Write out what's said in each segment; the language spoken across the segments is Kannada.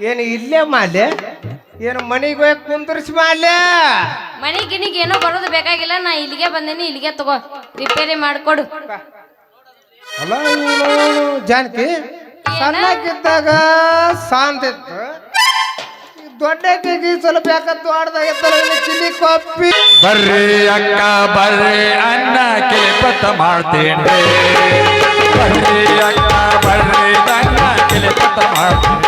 ಏನು ಇಲ್ಲೇ ಮಾಲೆ? ಏನು ಮನೆಗೆ ಹೋಗಿ ಕುಂದ್ರಿಸಿ ಮಾಲೆ? ಮನೆ ಗಿಣಿಗೆ ಏನೋ ಬರೋದು ಬೇಕಾಗಿಲ್ಲ ನಾ ಇಲ್ಲಿಗೆ ಬಂದೇನಿ ಇಲ್ಲಿಗೆ ತಗೋ ರಿಪೇರಿ ಮಾಡ್ಕೊಡು. ಅಲ್ಲ ಇವ್ನು ಜಾನಕಿ ಸಣ್ಣಕ್ಕಿದ್ದಾಗ ಶಾಂತ ಇತ್ತು ದೊಡ್ಡಕ್ಕಿಗೆ ಸ್ವಲ್ಪ ಯಾಕಂತ ಆಡ್ದಾಗ ಚಿಲ್ಲಿ ಕಾಪಿ ಬರ್ರಿ ಅಕ್ಕ ಬರ್ರಿ ಅನ್ನ ಕಿಲಿಪತ್ತ ಮಾಡ್ತೇನೆ ಬರ್ರಿ ಅಕ್ಕ ಬರ್ರಿ ಅನ್ನ ಕಿಲಿಪತ್ತ ಮಾಡ್ತೇನೆ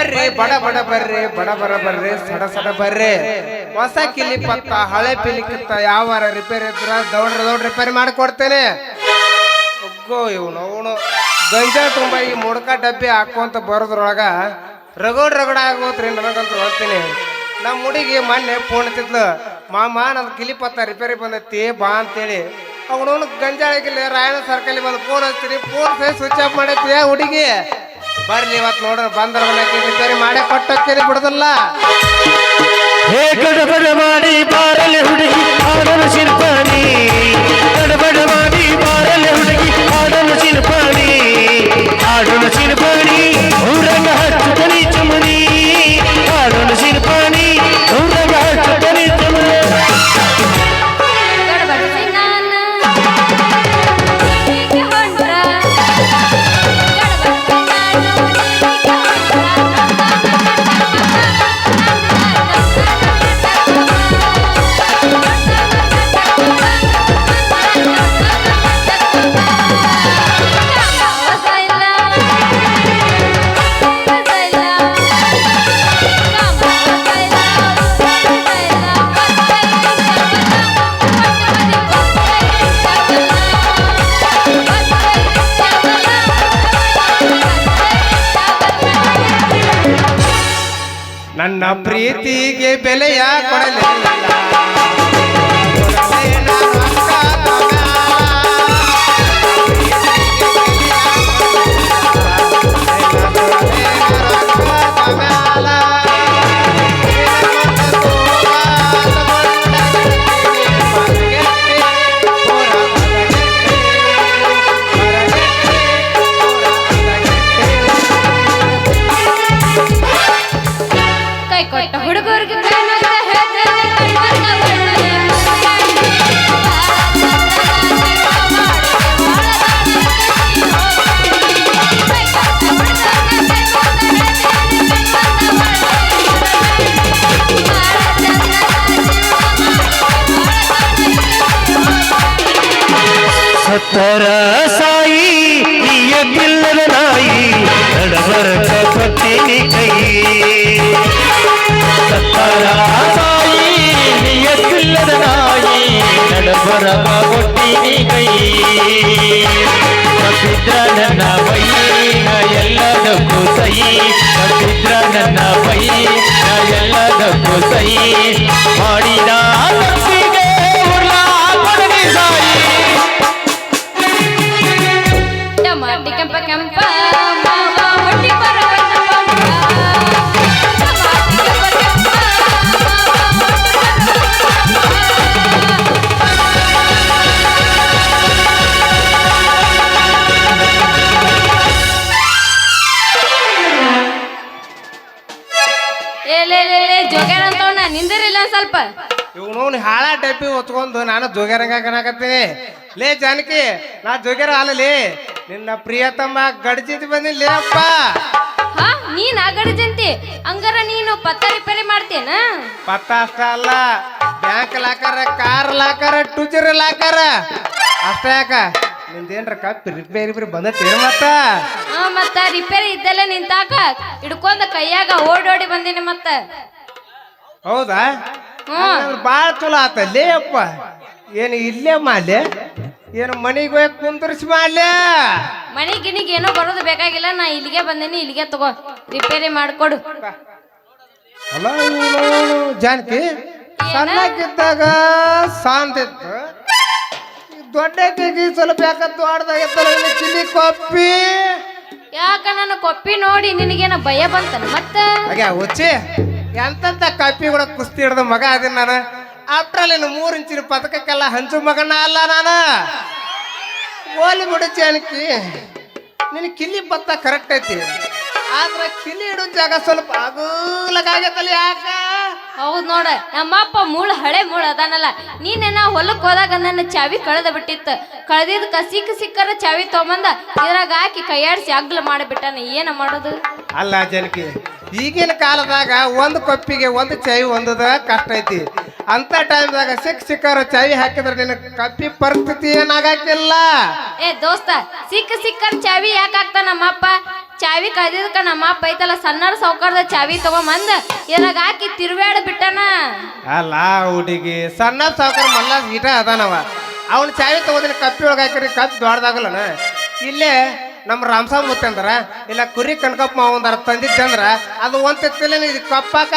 ಬರ್ರಿ, ಬಡ ಬಡ ಬರ್ರಿ, ಬಡ ಬಡ ಬರ್ರಿ, ಸಡ ಸಡ ಬರ್ರಿ. ಹೊಸ ಕಿಲಿ ಪತ್ತ ಹಳೆ ಪಿಲಿಕಿತ್ತ ಯಾವ ರಿಪೇರಿ ಇದ್ರ ದೌಡ್ರ ದೌಡ್ ರಿಪೇರಿ ಮಾಡಿಕೊಡ್ತೇನೆ. ಒಗ್ಗೋ ಇವನು, ಅವನು. ಗಂಜಾ ತುಂಬ ಈ ಮುಡ್ಕ ಡಬ್ಬಿ ಹಾಕೋಂತ ಬರೋದ್ರೊಳಗ ರಗಡ್ ರಗಡ ಆಗೋತ್ರಿ ನನಗಂತ ಹೇಳ್ತೀನಿ. ನಮ್ಮ ಹುಡುಗಿ ಮೊನ್ನೆ ಫೋನ್ ಹಚ್ಚಿದ್ಲು, ಮಾಮ ನನ್ನ ಕಿಲಿ ಪತ್ತ ರಿಪೇರಿ ಬಂದೈತಿ, ಬಾ ಅಂತೇಳಿ. ಅವನವನು ಗಂಜಾಳಿಗಿಲ್ಲ ರಾಯಣ ಸರ್ಕಲ್ ಬಂದು ಫೋನ್ ಹಚ್ತೀನಿ ಫೋನ್ ಸ್ವಿಚ್ ಆಫ್ ಮಾಡೈತಿ ಹುಡುಗಿ ಬರ್ಲಿ ಇವತ್ ನೋಡ್ರ ಬಂದ್ರ ರಿಪೇರಿ ಮಾಡೇ ಕೊಟ್ಟಕ್ಕೇರಿ ಬಿಡುದಿಲ್ಲ. ಹೇ ಗಡಬಡ ಮಾಡಿ ಬಾರಲಿ ಹುಡುಗಿ ಶಿಲ್ಪಾನಿ. ಗಡಬಡ ನನ್ನ ಪ್ರೀತಿಗೆ ಬೆಲೆಯ ಕೊಡಲಿಲ್ಲ. ಸತ್ತರ ಸಾಯಿ ನೀಯದಿಲ್ಲದ ನಾಯಿ ನಡಬರಕ ಕೊಟ್ಟಿನಿ ಕೈ. ಸತ್ತರ ಸಾಯಿ ನೀಯದಿಲ್ಲದ ನಾಯಿ ನಡಬರಕ ಕೊಟ್ಟಿನಿ ಕೈ. ಕಪಿದ್ರ ನನ್ನ ಬೈ ಎಲ್ಲದಕ್ಕೂ ಸೈ ಕಪಿದ್ರ ನನ್ನ ಬೈ ಎಲ್ಲದಕ್ಕೂ ಸೈ ಮಾಡಿದ ಡಬ್ಬಿ ಹೊತ್ಕೊಂಡು ನಾನು ಜೋಗ್ಯಾರಂಗ ಕನಾಕತ್ತೀನಿ ಲೇ ಜಾನಕಿ ನಾ ಜೋಗ್ಯಾರ ಅಲ್ಲಲಿ ನಿನ್ನ ಪ್ರಿಯತಮ್ಮ ಗಡ್ಜಿದ್ ಬಂದಿಲ್ಲ ಅಪ್ಪ. ಹಾ ನೀನ್ ಆಗಡಜಂತಿ ಹಂಗಾರ ನೀನು ಪತ್ತ ರಿಪೇರಿ ಮಾಡ್ತೇನ ಪತ್ತ ಅಷ್ಟ ಅಲ್ಲ ಬ್ಯಾಂಕ್ ಲಾಕಾರ ಕಾರ್ ಲಾಕರ್ ಟೂಚರ್ ಲಾಕಾರ. ಅಷ್ಟ ಯಾಕ? ನಿಂದೇನ್ರ ಕಪ್ ರಿಪೇರಿ ಬರೀ ಮತ್ತ? ಹಾ ಮತ್ತ ರಿಪೇರಿ ಇದ್ದಲ್ಲ ನಿಂತಾಕ ಹಿಡ್ಕೊಂಡ ಕೈಯಾಗ ಓಡೋಡಿ ಬಂದಿನಿ ಮತ್ತ. ಹೌದಾ? ಬಾಳ ಚಲೋ ಆತಲ್ಲೇ ಅಪ್ಪ. ಏನು ಇಲ್ಲೇ ಮಾಲೆ ಏನು ಮನೆಗೆ ಹೋಗಿ ಕುಂದ್ರಿಸಿ ಮಾಲೆ ಮನೆ ಗಿಣಿಗೆ ಏನೋ ಬರೋದು ಬೇಕಾಗಿಲ್ಲ ನಾ ಇಲ್ಲಿಗೆ ಬಂದೇನಿ ಇಲ್ಲಿಗೆ ತಗೋ ರಿಪೇರಿ ಮಾಡ್ಕೊಡು. ಅಲ್ಲ ಜಾನಕಿ ಸಣ್ಣಕ್ಕಿದ್ದಾಗ ಈ ದೊಡ್ಡಕ್ಕಿಗೆ ಸ್ವಲ್ಪ ಯಾಕತ್ತು ಆಡ್ದಾಗಿತ್ತಲ್ಲ ಚಿಲ್ಲಿ ಕೊಪ್ಪಿ. ಯಾಕ ನನ್ನ ಕೊಪ್ಪಿ ನೋಡಿ ನಿನಗೇನ ಭಯ ಬಂತಲ್ಲ ಮತ್ತೆ? ಹಾಗೆ ಹುಚ್ಚಿ. ಎಂತೆಂತ ಕಾಪಿ ಕೂಡ ಕುಸ್ತಿ ಹಿಡ್ದ ಮಗ ಅದೀನಿ ನಾನು? ಆಫ್ಟರ್ ಇನ್ನು ಮೂರು ಇಂಚಿನ ಪದಕಕ್ಕೆಲ್ಲ ಹಂಚು ಮಗನ ಅಲ್ಲ ನಾನು. ಓಲಿ ಬಿಡು ಜಾನಕಿ. ನಿನ್ನ ಕಿಲ್ಲಿ ಬತ್ತ ಕರೆಕ್ಟ್ ಐತಿ. ಆದ್ರೆ ಕಿಲ್ಲಿ ಇಡೋ ಜಾಗ ಸ್ವಲ್ಪ ಆಗಲಾಗೈತಲ್ಲ ಯಾಕ? ಹೌದ್ ನೋಡ ನಮ್ಮಪ್ಪ ಮೂಳ ಹಳೆ ಮೂಳ ಅದಾನಲ್ಲ. ನೀನೇನ ಹೊಲಕ್ ಹೋದಾಗ ನನ್ನ ಚಾವಿ ಕಳೆದ ಬಿಟ್ಟಿತ್ತು. ಕಳೆದಿದ್ ಸಿಕ್ಕ ಸಿಕ್ಕರ ಚಾವಿ ತಗೊಂಬಂದ ಇದ್ರಾಗ ಹಾಕಿ ಕೈಯಾಡ್ಸಿ ಅಗ್ಲ ಮಾಡಿಬಿಟ್ಟಾನ. ಏನ ಮಾಡೋದು? ಅಲ್ಲ ಜನಕಿ ಈಗಿನ ಕಾಲದಾಗ ಒಂದು ಕೊಪ್ಪಿಗೆ ಒಂದು ಚಾವಿ ಒಂದದ ಕಷ್ಟ ಐತಿ. ಅಂತ ಟೈಮ್ದಾಗ ಸಿಕ್ ಸಿಕ್ಕರು ಚಾವಿ ಹಾಕಿದ್ರೆ ನಿನ್ನ ಕಪ್ಪಿ ಪರಿಸ್ಥಿತಿ ಏನಾಗಕ್ಕಿಲ್ಲ ಏ ದೋಸ್ತ ಸಿಕ್ಕ ಸಿಕ್ಕರ್ ಚಾವಿ ಯಾಕೆ ಹಾಕ್ತ ನಮ್ಮಪ್ಪ? ಚಾವಿ ಕಳೆದಿದ್ಕ ನಮ್ಮಪ್ಪ ಐತಲ್ಲ ಸಣ್ಣರ ಸೌಕರ್ದ ಚಾವಿ ತಗೊಂಬಂದ ಇದ್ರಾಗ ಹಾಕಿ ತಿರುವಾಡ ಬಿಟ್ಟನ. ಅಲ್ಲ ಹುಡುಗಿ ಸಣ್ಣ ಸಾವುಕಾರ ಮಲ್ಲ ಈಟ ಅದಾನವ. ಅವನು ಚಾವಿ ತಗೋದಿನ ಕಪ್ಪಿ ಒಳಗೆ ಹಾಕಿರಿ ಕಪ್ಪಿ ದೊಡ್ಡದಾಗಲ್ಲನ? ಇಲ್ಲೇ ನಮ್ಮ ರಾಮಸ್ವಾಮಿ ಗೊತ್ತಂದ್ರ ಇಲ್ಲ ಕುರಿ ಕಣ್ಕಪ್ಪ ಮಾವಂದಾರ ತಂದಿದ್ದಂದ್ರ ಅದು ಒಂದ್ ಇದು ಕಪ್ಪಾಕ?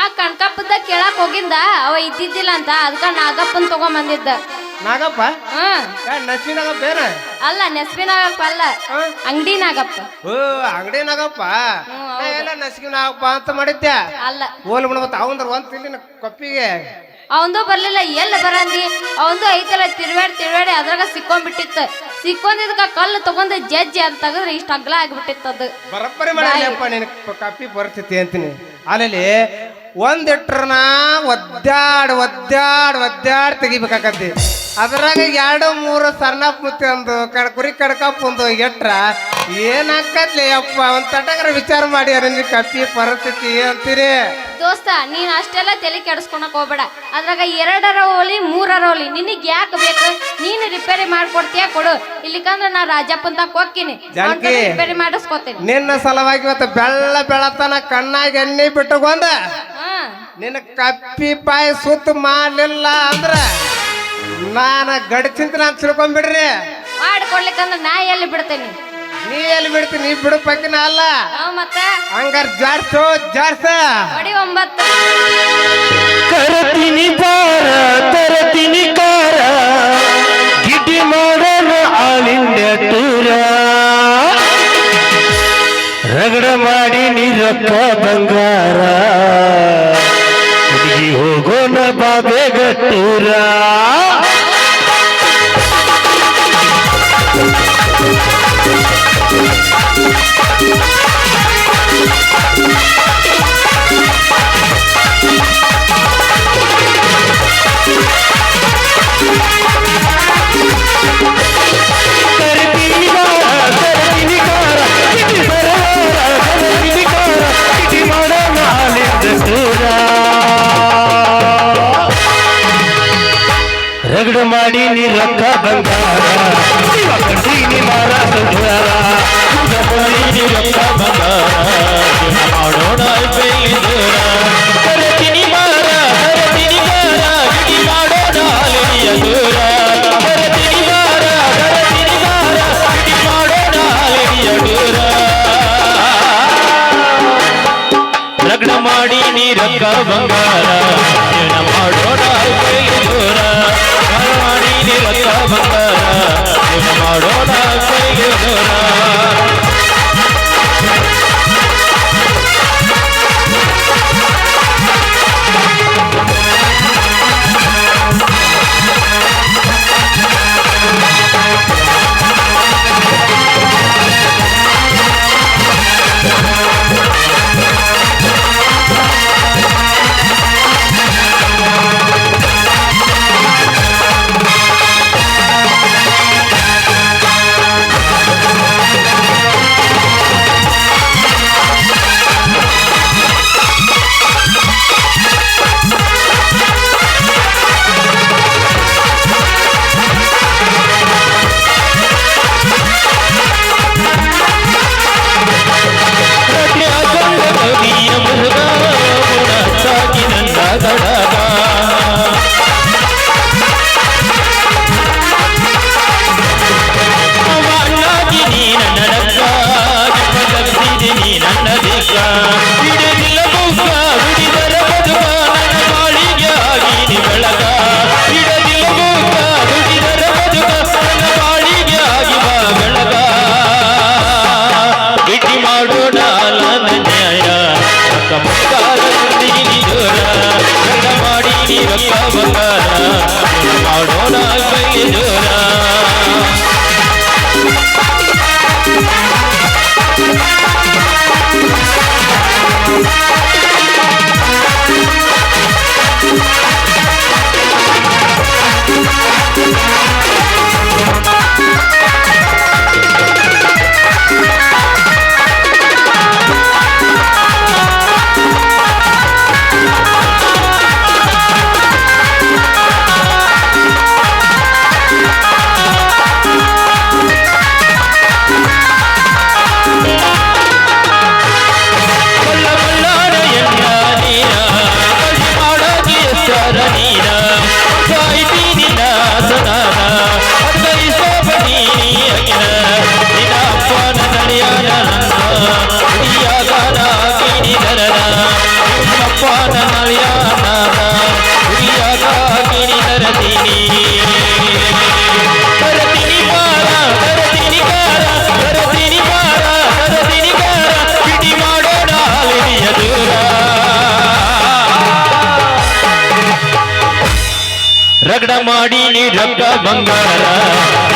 ಆ ಕಣ್ಕಪ್ಪದ ಕೇಳಕ್ ಹೋಗಿಂದ ಅವ ಇದ್ದಿದ್ದಿಲ್ಲ ಅಂತ ಅದಕ್ಕ ನಾಗಪ್ಪನ್ ತಗೊಂಬಂದಿದ್ದ. ನಾಗಪ್ಪ? ಹ್ಮ್ ನಾಗಪ್ಪ ಬೇರೆ? ಅಲ್ಲ ನೆಸ್ಪಿನಾಗಪ್ಪ ಅಲ್ಲ ಅಂಗಡಿ ನಾಗಪ್ಪ. ಓ ಅಂಗಡಿ ನಾಗಪ್ಪ? ನಾ ಎಲ್ಲ ನಸಿಗೆ ನಾಗಪ್ಪ ಅಂತ ಮಾಡಿದ್ದೆ ಅಲ್ಲ. ಹೋಲ್ ಮಾಡ್ಬೇಕು ಮತ್ತೆ ಅವಂದ್ರ ಒಂದ್ ತಿಲ್ಲಿನ ಕಪ್ಪಿಗೆ. ಅವಂದು ಬರ್ಲಿಲ್ಲ ಎಲ್ಲಿ ಬರಂದಿ? ಅವಂದು ಐತಲ್ಲ ತಿರುವಾಡಿ ತಿರುವಾಡಿ ಅದ್ರಾಗ ಸಿಕ್ಕೊಂಡ್ಬಿಟ್ಟಿತ್ತು. ಸಿಕ್ಕೊಂಡಿದ್ಕ ಕಲ್ಲು ತಗೊಂಡ ಜಜ್ಜಿ ಅಂತ ತೆಗೆದ್ರೆ ಇಷ್ಟ ಅಗ್ಲ ಆಗ್ಬಿಟ್ಟಿತ್ತು ಅದು. ಬರಬ್ಬರಿ ಮಾಡಿಲ್ಲಪ್ಪ ನಿನಗೆ ಕಪ್ಪಿ ಬರ್ತೈತಿ ಅಂತೀನಿ. ಅಲ್ಲಿ ಒಂದಿಟ್ರನ ಒದ್ದಾಡ್ ಒದ್ದಾಡ್ ಒದ್ದಾಡ್ ತೆಗಿಬೇಕಾಕತಿ ಅದ್ರಾಗ ಎರಡು ಮೂರು ಸಣ್ಣಪ್ಪ ಮುತ್ತಿ ಒಂದು ಕಡ್ ಕುರಿ ಕಡ್ಕಪ್ಪ ಒಂದು ಎಟ್ರ ಏನಾಕತ್ಲಿ ಅಪ್ಪ ಒಂದ್ ತಟಕರ ವಿಚಾರ ಮಾಡಿ ನಿನ್ ಕಪ್ಪಿ ಪರಿಸ್ಥಿತಿ ಅಂತೀರಿ? ದೋಸ್ತ ನೀನ್ ಅಷ್ಟೆಲ್ಲ ತಲೆ ಕೆಡಿಸ್ಕೊಳಕ್ ಹೋಗ್ಬೇಡ. ಅದ್ರಾಗ ಎರಡರ ಹೋಲಿ ಮೂರರ ಹೋಲಿ ನಿನಗ್ ಯಾಕೆ ಬೇಕು? ನೀನು ರಿಪೇರಿ ಮಾಡ್ಕೊಡ್ತೀಯ ಕೊಡು. ಇಲ್ಲಿಕಂದ್ರ ನಾ ರಾಜಪ್ಪನ್ ಅಂತ ಹೋಗ್ತೀನಿ. ಜಾನಕಿ. ರಿಪೇರಿ ಮಾಡಿಸ್ಕೊತೀನಿ. ನಿನ್ನ ಸಲವಾಗಿ ಇವತ್ತು ಬೆಳ್ಳ ಬೆಳತನ ಕಣ್ಣಾಗ ಎಣ್ಣೆ ಬಿಟ್ಟುಕೊಂಡ? ಹಾ. ನಿನ್ನ ಕಪ್ಪಿ ಪಾಯ ಸುತ್ತ ಮಾಡಲಿಲ್ಲ ಅಂದ್ರ ನಾನು ಗಡಿ ಚಿಂತನ ಅಂತ ತಿಳ್ಕೊಂಬಿಡ್ರಿ. ಮಾಡ್ಕೊಡ್ಲಿಕ್ಕಂದ್ರ ನಾ ಎಲ್ಲಿ ಬಿಡ್ತೇನೆ? ನೀ ಎಲ್ಲಿ ಬಿಡ್ತಿ? ನೀ ಬಿಡು ಪಕ್ಕಿನ ಅಲ್ಲ. ಮತ್ತೆ? ಹಂಗಾರ ಜಾರ್ಸು ಜಾರ್ಸ ಹೊಡಿ ಒಂಬತ್ತು. ಕರತೀನಿ ಬಾರ ತರತೀನಿ ಕಾರ. ಗಿಡ್ಡಿ ಮಾಡೋಣ ಆಲಿಂದ ಟೂರ ರಗಡ ಮಾಡಿ ನೀರಪ್ಪ ಬಂಗಾರ. ಹುಡುಗಿ ಹೋಗೋಣ ಬಾಬೇಗ ಟೂರ. ಮಾಡಿ ನೀರಕ್ಕ ಬಂಗಾರ रब मंगल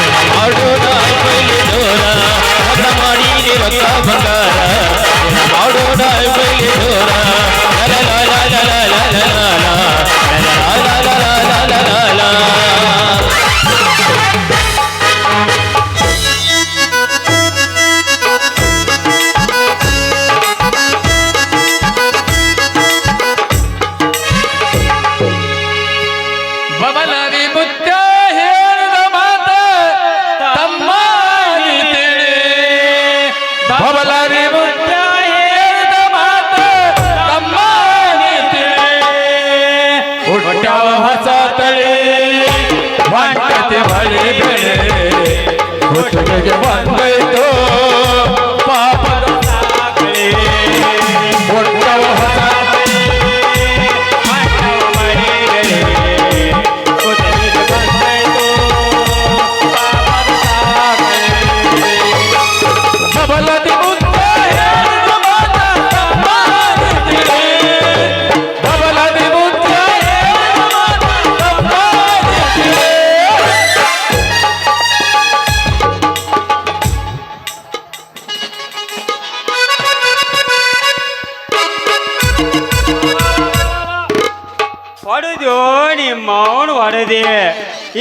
ಹೊಡೆದಿ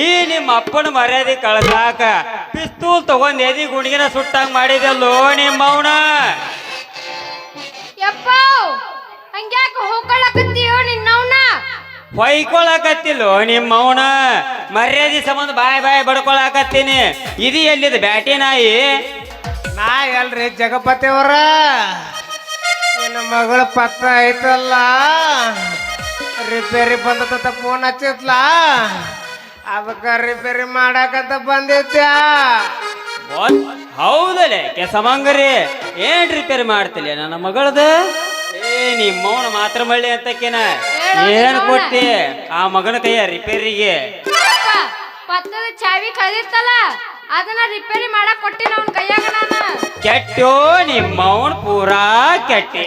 ಈ ನಿಮ್ಮ ಅಪ್ಪನ ಮರ್ಯಾದೆ ಕಳ್ಸಾಕ ಪಿಸ್ತೂಲ್ ತಗೊಂಡ್ ಎದಿ ಗುಂಡಿಗೆನ ಸುಟ್ಟಂಗ್ ಮಾಡಿದಲ್ಲೋ ನಿಮ್ಮ ಅವನ? ಯಪ್ಪ ಹಂಗ್ಯಾಕ ಹೋಗ್ಕೊಳ್ಳಕತ್ತೀಯೋ ನಿನ್ನವ್ನ ಹೊಯ್ಕೊಳಕತ್ತಿಲ್ಲೋ ನಿಮ್ಮ ಅವನ? ಮರ್ಯಾದೆ ಸಂಬಂಧ ಬಾಯ್ ಬಾಯ್ ಬಡ್ಕೊಳಕತ್ತೀನಿ. ಇದು ಎಲ್ಲಿದ ಬ್ಯಾಟಿ ನಾಯಿ? ನಾ ಎಲ್ರಿ ಜಗಪತಿ ಅವರ ನಿನ್ನ ಮಗಳ ಪತ್ರ ಐತಲ್ಲ. ರಿಪೇರಿ ಬಂದತ್ತ ಫೋನ್ ಹಚ್ಚಿತ್ಲ ಅದಕ್ಕ ರಿಪೇರಿ ಮಾಡಕಂತ ಬಂದಿತ್ಯ ಹೌದಲೆ ಕೆಸಮಂಗರಿ. ಏನ್ ರಿಪೇರಿ ಮಾಡ್ತಿಲ್ಲ ನನ್ನ ಮಗಳದ? ಏ ನಿಮ್ಮ ಮಾತ್ರ ಮಳ್ಳಿ ಅಂತಕೇನ ಕೇನ ಏನ್ ಕೊಟ್ಟಿ ಆ ಮಗನ ಕೈಯ ರಿಪೇರಿಗೆ ಪತ್ತದ ಪತ್ರದ ಚಾವಿ ಕಳೆದಿತ್ತಲ್ಲ? ಅದನ್ನ ರಿಪೇರಿ ಮಾಡಕ್ ಕೊಟ್ಟಿನ ಅವ್ನ ಕೈಯಾಗ ನಾನು. ಕೆಟ್ಟೋ ನಿಮ್ಮವನ್ ಪೂರಾ ಕೆಟ್ಟಿ.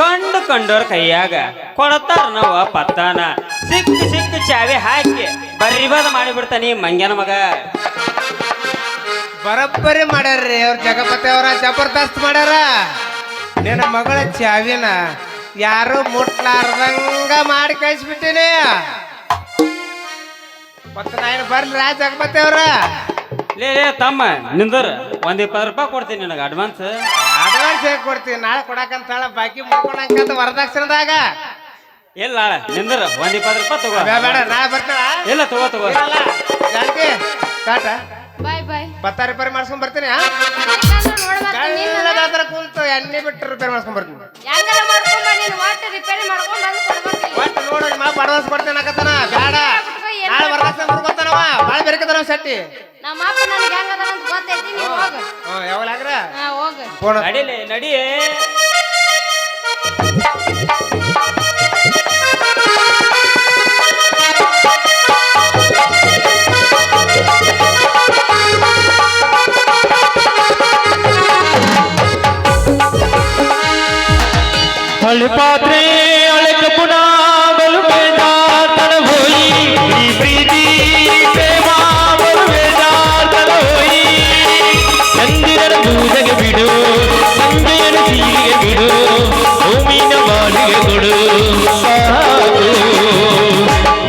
ಕಂಡು ಕಂಡೋರ್ ಕೈಯಾಗ ಕೊಡತಾರ ನಾವು ಪತ್ತಾನ. ಸಿಕ್ಕ ಸಿಕ್ಕ ಚಾವಿ ಹಾಕಿ ಬರಿಬಾದ ಮಾಡಿಬಿಡ್ತಾನಿ ಮಂಗ್ಯನ ಮಗ. ಬರಬ್ಬರಿ ಮಾಡ್ಯಾರ್ರಿ ಅವ್ರ ಜಗಪತಿ ಅವರ ಜಬರ್ದಸ್ತ್ ಮಾಡ್ಯಾರ. ನಿನ್ನ ಮಗಳ ಚಾವಿನ ಯಾರು ಮುಟ್ಲಾರ್ದಂಗ ಮಾಡಿ ಕಳಿಸ್ಬಿಟ್ಟಿನಿ. ಮತ್ತ ನಾನು ಬರ್ಲಿ ಜಗಪತಿ ಅವ್ರ? ಲೇ ಲೇ ತಮ್ಮ ನಿಂದರ್ ಒಂದ್ ಇಪ್ಪತ್ತು ರೂಪಾಯಿ ಕೊಡ್ತೀನಿ ನಿನಗೆ ಅಡ್ವಾನ್ಸ್ ಅಡ್ವಾನ್ಸ್ ಹೇಗೆ ಕೊಡ್ತೀವಿ ನಾಳೆ ಕೊಡಕಂತಾಳ ಬಾಕಿ ಮುಡ್ಕೊಳಕಂತ ವರದಕ್ಷಿಣದಾಗ. ಇಲ್ಲ ನಿಂದರ್ ಒಂದ್ ಇಪ್ಪತ್ತು ರೂಪಾಯಿ ತಗೋ. ಬೇಡ ಬೇಡ ನಾಳೆ ಬರ್ತಾಳ ಇಲ್ಲ ತಗೋ ತಗೋ. ಇರಲ್ಲ. ಜಾನಕಿ ಟಾಟ. ಬಾಯ್ ಬಾಯ್ ಭತ್ತ ರಿಪೇರಿ ಮಾಡ್ಸ್ಕೊಂಡ್ ಬರ್ತೀನಿ ಕಳ್ಳದಾದ್ರ ಕುಂತು ಎಣ್ಣೆ ಬಿಟ್ಟು ರಿಪೇರಿ ಮಾಡ್ಸ್ಕೊಂಡ್ ಬರ್ತೀನಿ. ಹೆಂಗಾರ ಮಾಡ್ಕೊಂಡ್ ನೀನು. ಒಟ್ಟು ರಿಪೇರಿ ಮಾಡ್ಕೊಂಡ್ ಬಂದು ಕೊಡ್ಬೇಕಿಲ್ಲ ಒಟ್ಟು ನೋಡಿ ನಿಮ್ಮ ಅಪ್ಪ ಅಡ್ವಾನ್ಸ್ ಕೊಡ್ತೇನೆ ಹಾಕತ್ತಾನ ಬೇಡ. ನಾಳೆ ವರದಕ್ಷಿಣೆ ಬರ್ಕೊತಾನವ ಭಾಳ ಬೆರಕತಾನ ಶೆಟ್ಟಿ. ನಮ್ಮ ಅಪ್ಪ ನನಗೆ ಹೆಂಗದ ಅಂತ ಗೊತ್ತೈತಿ ಹೋಗ. ಹಾ ಹೋಗ. ಫೋನ್ ನಡಿ स्थल पात्रे अलग पुना बल बेदा तन भोई प्रीति प्रेमा बल बेदा तन भोई चंद्रन भूजग बिडो संजयन सीरिय बिडो भूमिन बालिय गुडो साधु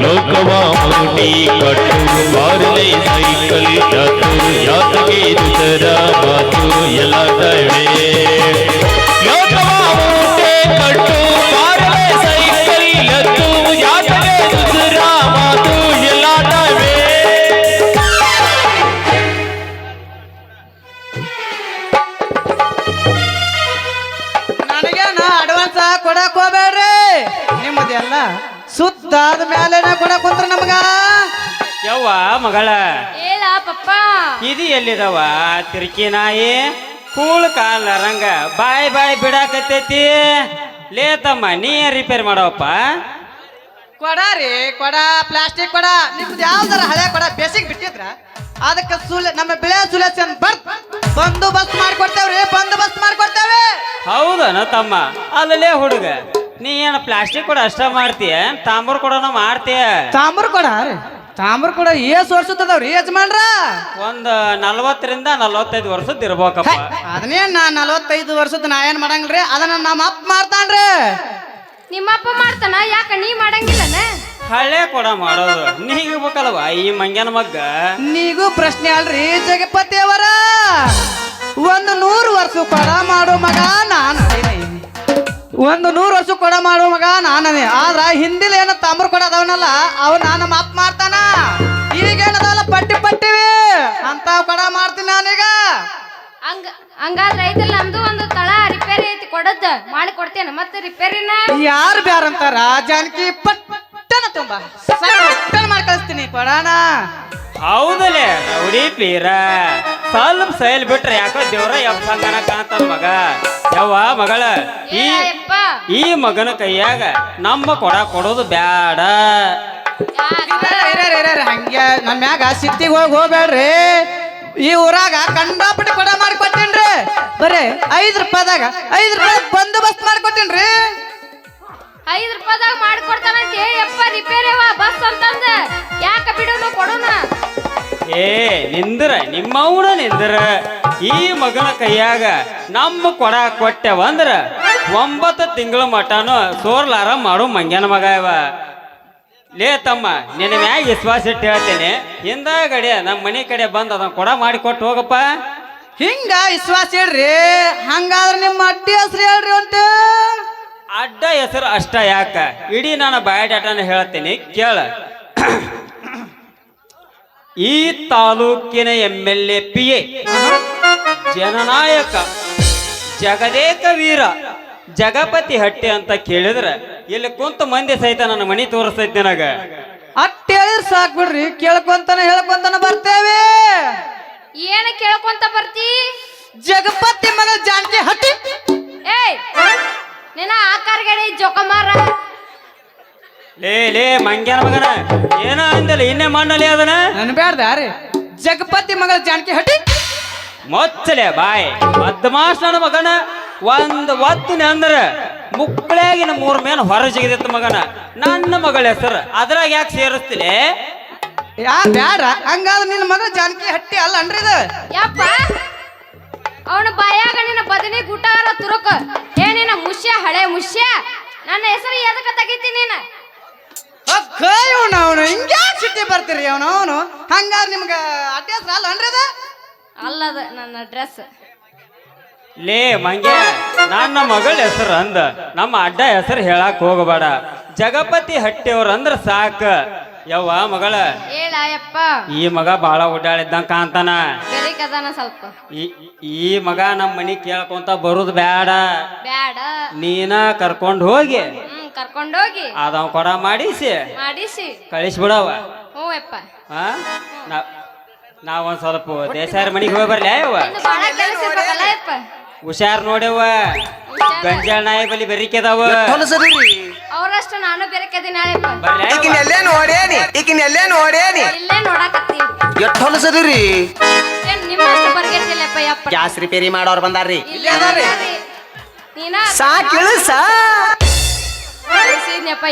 लोकवामुटी कटु बारले साइकल यातु यातके दुसरा बातु यला ಸುತ್ತಾದ ಮೇಲೆ ಕೂಡ ಕುಂತ್ರ ನಮಗ. ಯವ್ವ ಮಗಳ. ಪಪ್ಪ. ಇದು ಎಲ್ಲಿದವ? ತಿರ್ಕಿ ನಾಯಿ. ಕೂಳ್ ಕಾಲ ರಂಗ ಬಾಯ್ ಬಾಯ್ ಬಿಡಾಕತ್ತೈತಿ. ಲೇ ತಮ್ಮ ನೀ ರಿಪೇರ್ ಮಾಡವಪ್ಪ? ಕೊಡ ರೀ ಕೊಡ ಪ್ಲಾಸ್ಟಿಕ್ ಕೊಡ. ನಿಮ್ದು ಯಾವ್ದಾರ ಹಳೆ ಕೊಡ ಬೇಸಿಗೆ ಬಿಟ್ಟಿದ್ರ? ಅದಕ್ಕೆ ಸುಲ್ ನಮ್ಮ ಬಿಳೆ ಬರ್ ಬರ್ತ್. ಬಂದೋಬಸ್ತ್ ಮಾಡ್ಕೊಡ್ತೇವ್ರಿ ಬಸ್ ಮಾಡ್ಕೊಡ್ತೇವೆ. ಹೌದನ ತಮ್ಮ ಅಲ್ಲಲೇ ಹುಡುಗ. ನೀ ಏನ ಪ್ಲಾಸ್ಟಿಕ್ ಕೂಡ ಅಷ್ಟ ಮಾಡ್ತೀಯ? ತಾಂಬೂರ್ ಕೊಡೋನ ಮಾಡ್ತೀಯ? ತಾಮ್ರ ಕೊಡ ರೀ. ತಾಮ್ರ ಕೂಡ ಏಸ್ ವರ್ಷದವ್ರಿ ಯಜಮಾನ್ರ? ಒಂದ್ ನಲ್ವತ್ತರಿಂದ ನಲ್ವತ್ತೈದು ವರ್ಷದ ಇರ್ಬೇಕಪ್ಪ. ಅದನ್ನೇ ನಾ ನಲ್ವತ್ತೈದು ವರ್ಷದ ನಾ ಏನ್ ಮಾಡಂಗಿಲ್ರಿ ಅದನ್ನ ನಮ್ಮ ಅಪ್ಪ ಮಾಡ್ತಾನ್ರಿ ನಿಮ್ಮಪ್ಪ ಮಾಡ್ತಾನ ಯಾಕ ನೀ ಮಾಡಂಗಿಲ್ಲನ? ಹಳೆ ಕೊಡ ಮಾಡೋದು. ನೀಗಬೇಕಲ್ವ ಈ ಮಂಗ್ಯನ ಮಗ್ಗ? ನೀಗೂ ಪ್ರಶ್ನೆ ಅಲ್ರಿ ಜಗಪತಿಯವರ. ಒಂದು ನೂರು ವರ್ಷ ಕೊಡ ಮಾಡೋ ಮಗ ನಾನು ಒಂದು ನೂರು ವರ್ಷ ಕೊಡ ಮಾಡೋ ಮಗ ನಾನೇ ಆದ್ರ ಹಿಂದಿಲ್ ಏನ ತಾಮ್ರ ಕೊಡ ಅದಾವನಲ್ಲ ಅವ್ ನಾನು ಮಾತ್ ಮಾಡ್ತಾನ. ಏನದಲ್ಲ ಪಟ್ಟಿ ಪಟ್ಟಿವಿ. ಅಂತ ಕೊಡ ಮಾಡ್ತೀನಿ ನಾನೀಗ. ಹಂಗ ಹಂಗಾದ್ರೆ ಐತಲ್ಲ ನಮ್ದು ಒಂದು ತಳ ರಿಪೇರಿ ಐತಿ ಕೊಡದ್ ಮಾಡಿ ಕೊಡ್ತೇನೆ ಮತ್ತೆ ರಿಪೇರಿನ ಯಾರು ಬ್ಯಾರಂತಾರ? ಜಾನಕಿ ಪಟ್ಟನ ತುಂಬ. ಸಣ್ಣ ಮಾಡಿ ಕಳಿಸ್ತೀನಿ ಕೊಡಾನ ಹೌದಲೇ ರೌಡಿ ಪೀರ. ಸ್ವಲ್ಪ ಸೈಲ್ ಬಿಟ್ರೆ ಯಾಕೋ ದೇವ್ರ ಎಬ್ಸಂಗನ ಕಾಂತ ಮಗ? ಯವ್ವ ಮಗಳ ಈ ಯಪ್ಪ ಈ ಮಗನ ಕೈಯಾಗ ನಮ್ಮ ಕೊಡ ಕೊಡೋದು ಬ್ಯಾಡ. ಹಂಗ ನಮ್ಮ ಮ್ಯಾಗ ಸಿಟ್ಟಿಗೆ ಹೋಗಿ ಹೋಗ್ಬೇಡ್ರಿ. ಈ ಊರಾಗ ಕಂಡಾಪಟ್ಟಿ ಕೊಡ ಮಾಡಿ ಕೊಟ್ಟೇನ್ರಿ ಬರೇ ಐದ್ ರೂಪಾಯಿದಾಗ ಐದ್ ರೂಪಾಯಿ ಬಂದೋಬಸ್ತ್ ಮಾಡಿ ಕೊಟ್ಟೇನ್ರಿ ಐದ್ ರೂಪಾಯಿದಾಗ ಮಾಡಿ ಕೊಡ್ತಾನಂತೆ ಯಪ್ಪ ರಿಪೇರಿ ಅವ ಬಸ್ ಅಂತಂದ. ಯಾಕ ಬಿಡೋನು ಕೊಡೋಣ ಏ ನಿಂದ್ರ ನಿಮ್ಮವನ ನಿಂದ್ರ. ಈ ಮಗನ ಕೈಯಾಗ ನಮ್ಮ ಕೊಡ ಕೊಟ್ಟೆವಂದ್ರ ಒಂಬತ್ತು ತಿಂಗಳ ಮಟನು ಸೋರ್ಲಾರ ಮಾಡು ಮಂಗ್ಯನ ಮಗ ಇವ. ಲೇ ತಮ್ಮ ನಿನ್ನ ಮ್ಯಾಗ ವಿಶ್ವಾಸ ಇಟ್ಟು ಹೇಳ್ತೇನೆ. ಹಿಂದಾಗಡೆ ನಮ್ಮ ಮನೆ ಕಡೆ ಬಂದು ಅದನ್ನ ಕೊಡ ಮಾಡಿ ಕೊಟ್ಟು ಹೋಗಪ್ಪ. ಹಿಂಗ ವಿಶ್ವಾಸ ಹೇಳ್ರಿ ಹಂಗಾದ್ರೆ ನಿಮ್ಮ ಅಟ್ಟಿ ಹೆಸ್ರು ಹೇಳ್ರಿ ಅಂತ. ಅಡ್ಡ ಹೆಸರು ಅಷ್ಟ ಯಾಕ? ಇಡೀ ನಾನು ಬಯೋಡಾಟಾನ ಹೇಳ್ತೀನಿ ಕೇಳ. ಈ ತಾಲೂಕಿನ M L A P A ಜನನಾಯಕ ಜಗದೇಕ ವೀರ ಜಗಪತಿ ಹಟ್ಟಿ ಅಂತ ಕೇಳಿದ್ರೆ ಇಲ್ಲಿ ಕುಂತ ಮಂದಿ ಸಹಿತ ನನ್ನ ಮನಿ ತೋರಿಸ್ತೈತಿ ನನಗ. ಅಟ್ಟಿ ಹೇಳಿದ್ರೆ ಸಾಕ್ ಬಿಡ್ರಿ ಕೇಳ್ಕೊಂತಾನೆ ಹೇಳ್ಕೊಂತಾನೆ ಬರ್ತೇವೆ. ಏನ ಕೇಳ್ಕೊಂತ ಬರ್ತಿ? ಜಗಪತಿ ಮಗ ಜಾನಕಿ ಹಟ್ಟಿ. ಏಯ್! ನಿನ್ನ ಆಕಾರ ಗಡಿ ಜೊಕಮಾರ ಲೇ ಲೇ ಮಂಗ್ಯಾನ ಮಗನ ಏನ ಅಂದಲ್ಲ ಇನ್ನೇ ಮಣ್ಣಲ್ಲಿ ಅದನ? ನನ್ ಬ್ಯಾಡ್ದ ರೀ ಜಗಪತಿ ಮಗಳ ಜಾನಕಿ ಹಟ್ಟಿ? ಮೊಚ್ಚಲೆ ಬಾಯ್ ಬದ್ಮಾಸ್ ನನ್ನ ಮಗನ ಒಂದ್ ಒತ್ತಿನ ಅಂದ್ರ ಮುಕ್ಕಳಾಗಿನ ಮೂರ್ ಮೇನ್ ಹೊರ ಜಿಗಿದಿತ್ತು ಮಗನ. ನನ್ನ ಮಗಳ ಹೆಸರು ಅದ್ರಾಗ ಯಾಕೆ ಸೇರಿಸ್ತಿಲೆ? ಯಾ ಬ್ಯಾಡ ಹಂಗಾದ್ರೆ ನಿನ್ನ ಮಗಳ ಜಾನಕಿ ಹಟ್ಟಿ ಅಲ್ಲ ಅನ್ರಿ ಇದು? ಯಪ್ಪ ಅವನ ಬಾಯಾಗ ನಿನ್ನ ಬದನಿ ಗುಟಾರ ತುರುಕ. ಏ ಮುಷ್ಯ ನನ್ನ ಹೆಸರು ಎದಕ್ಕ ತೆಗಿತಿ ನೀನ? ಇವನು ಅವನು ಹಿಂಗ್ಯಾಕ್ ಸಿಟ್ಟಿ ಬರ್ತೀರಿ ಅವನು ಅವನು. ಹಂಗಾರೆ ನಿಮ್ಗೆ ಅಡ್ರೆಸ್ ಅಲ್ಲ ಅನ್ರದ ಅಲ್ಲದ ನನ್ನ ಅಡ್ರೆಸ್ ಲೇ ಮಂಗೆ ನನ್ನ ಮಗಳ ಹೆಸರು ಅಂದ. ನಮ್ಮ ಅಡ್ಡ ಹೆಸರು ಹೇಳಕ್ ಹೋಗಬೇಡ. ಜಗಪತಿ ಹಟ್ಟಿಯವ್ರ ಅಂದ್ರ ಸಾಕ. ಯವ್ವ ಮಗಳ? ಹೇಳಪ್ಪ ಈ ಮಗ ಬಾಳ ಓಡಾಡಿದ್ದಂಗ ಕಾಂತಾನ ಬೆರಿಕದಾನ ಸ್ವಲ್ಪ. ಈ ಈ ಮಗ ನಮ್ಮ ಮನಿ ಕೇಳ್ಕೊಂತ ಬರುದು ಬ್ಯಾಡ. ಬ್ಯಾಡ. ನೀನ ಕರ್ಕೊಂಡು ಹೋಗಿ. ಹ್ಮ್ ಕರ್ಕೊಂಡೋಗಿ ಅದ ಕೊಡ ಮಾಡಿಸಿ. ಮಾಡಿಸಿ. ಕಳಿಸ್ಬಿಡವ ಹ್ಞೂ ಯಪ್ಪ ಆ? ನಾ ನಾವೊಂದ್ ಸ್ವಲ್ಪ ದೇಸಾರ ಮನಿಗೆ ಹೋಗಿ ಬರ್ಲಿ ಯವ್ವ ಇನ್ನು ಬಾಳ ಕೆಲಸ ಇರ್ಬೇಕಲ್ಲ ಯಪ್ಪ ಹುಷಾರ್ ನೋಡ್ಯವ್ವ. ಗಂಜಾಳ ನಾಯಿ ಬಲಿ ಬೆರಿಕೆದಾವ ಅವರಷ್ಟು ನಾನು ಬೆರಕದಿ ನಾಳೆಪ್ಪ ಬರ್ಲಿ ಅಯ್ಯವ್ವ? ಈಕಿನ ಎಲ್ಲೇ ನೋಡೇನಿ ಈಕಿನ ಎಲ್ಲೇ ನೋಡೇನಿ. ಇಲ್ಲೇ ನೋಡಾಕತ್ತಿ ಎಷ್ಟ್ ಹೊಲಸದಿರಿ? ಏನ್ ನಿಮ್ಮಷ್ಟು ಬರ್ಗೆಟ್ಟಿಲ್ಲಪ್ಪ ಯಪ್ಪ. ಗ್ಯಾಸ್ ರಿಪೇರಿ ಮಾಡೋರ್ ಬಂದಾರ್ರಿ. ಇಲ್ಲೇ ಅದಾರಿ. ನೀನ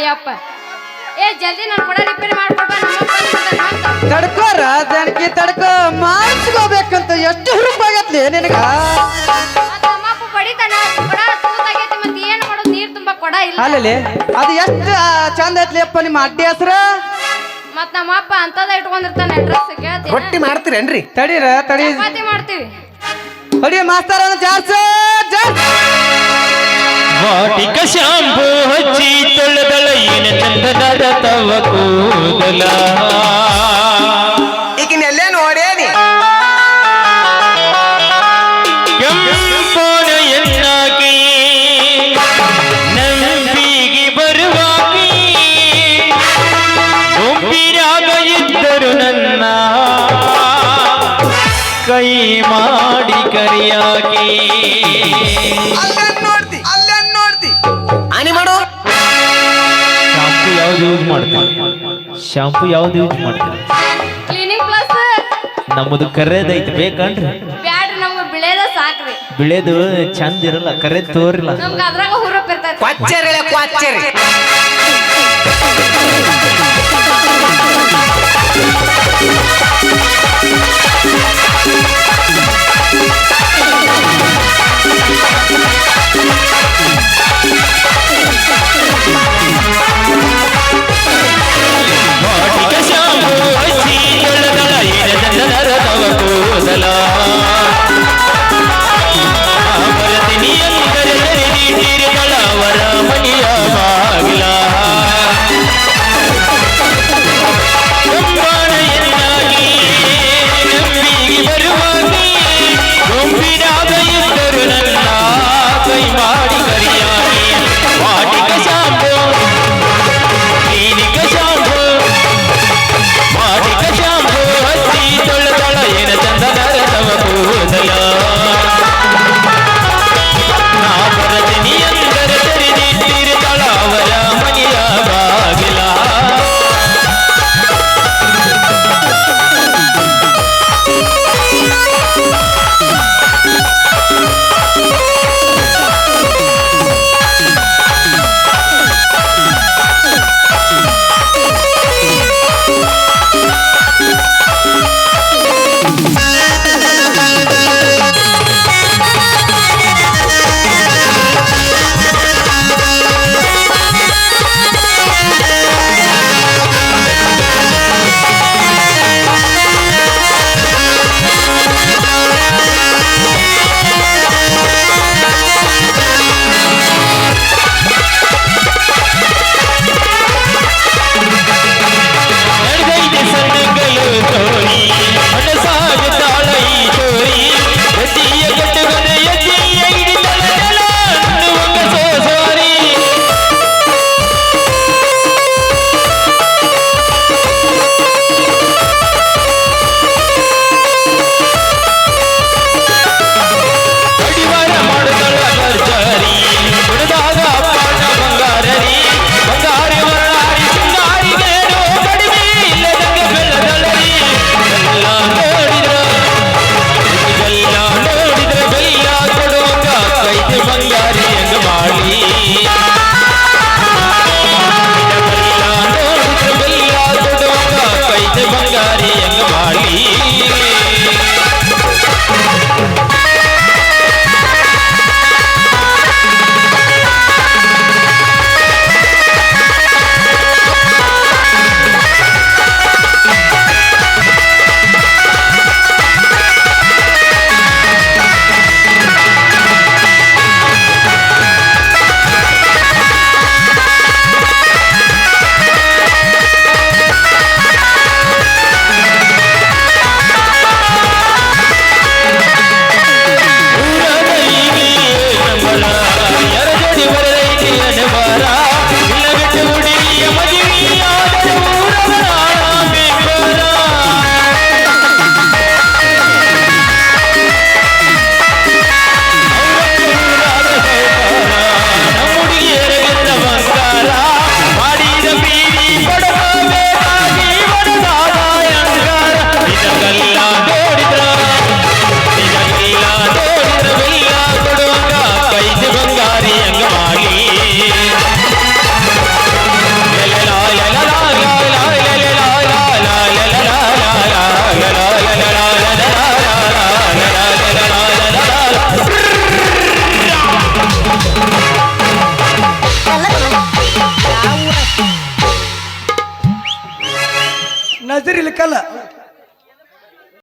ಯಪ್ಪ. ಏ ಜಲ್ದಿ ನಾನು ಕೂಡ ರಿಪೇರಿ ಮಾಡ್ಕೊಡ್ಬ ನಮ್ಮಪ್ಪ ಬಂದಾನ ಅಂತ. ತಡ್ಕೋರ ಜಾನಕಿ ತಡ್ಕೋ ಮಾಡಿಸ್ಕೋಬೇಕಂತ ಎಷ್ಟು ಹುರುಪಾಗತ್ತೆ ನಿನಗ? ಬಡಿತಾನ ಕೊಡ ತೂತಾಗೈತಿ ಮತ್ತೆ ಏನ್ ಮಾಡೋದು ನೀರ್ ತುಂಬಾ ಕೊಡ ಇಲ್ಲ. ಅಲ್ಲಲ್ಲಿ ಅದು ಎಷ್ಟು ಚಂದ ಐತ್ಲಿ ಅಪ್ಪ ನಿಮ್ಮ ಅಡ್ಡಿ ಹೆಸ್ರು? ಮತ್ ನಮ್ಮಪ್ಪ ಅಂತದ ಇಟ್ಕೊಂಡಿರ್ತಾನೆ ಅಡ್ರೆಸ್ ಕೇಳ್ತೀನಿ ರೊಟ್ಟಿ ಮಾಡ್ತೀರೇನ್ರಿ? ತಡೀರ ತಡಿ. ಚಪಾತಿ ಮಾಡ್ತೀವಿ. ಹೊಡಿ ಮಾಸ್ತರ ಜಾರ್ಸ ಜಾರ್ಸ್ ವಾಟಿಕ ಶಾಂಪು ಹಚ್ಚಿ ತೊಳೆದಳ ಏನ ಚಂದನದ ತವ ಕೂದಲ. ಶಾಂಪು ಯಾವ್ದು ಯೂಸ್ ಪ್ಲಸ್ ನಮ್ಮದು ಕರೆದೈತಿ ಬೇಕನ್ರಿ? ಬ್ಯಾಡ್ರಿ ನಮ್ಗೆ ಬಿಳೇದ ಸಾಕ್ರಿ. ಬಿಳೆದು ಚಂದ ಇರಲ್ಲ ಕರೆ ತೋರಿಲ್ಲ. ನಮ್ಗೆ ಅದ್ರಾಗ ಹುರುಪ್ ಇರ್ತೈತಿ ಕ್ವಾಚ್ಚರಿ ಕ್ವಾಚ್ಚರಿ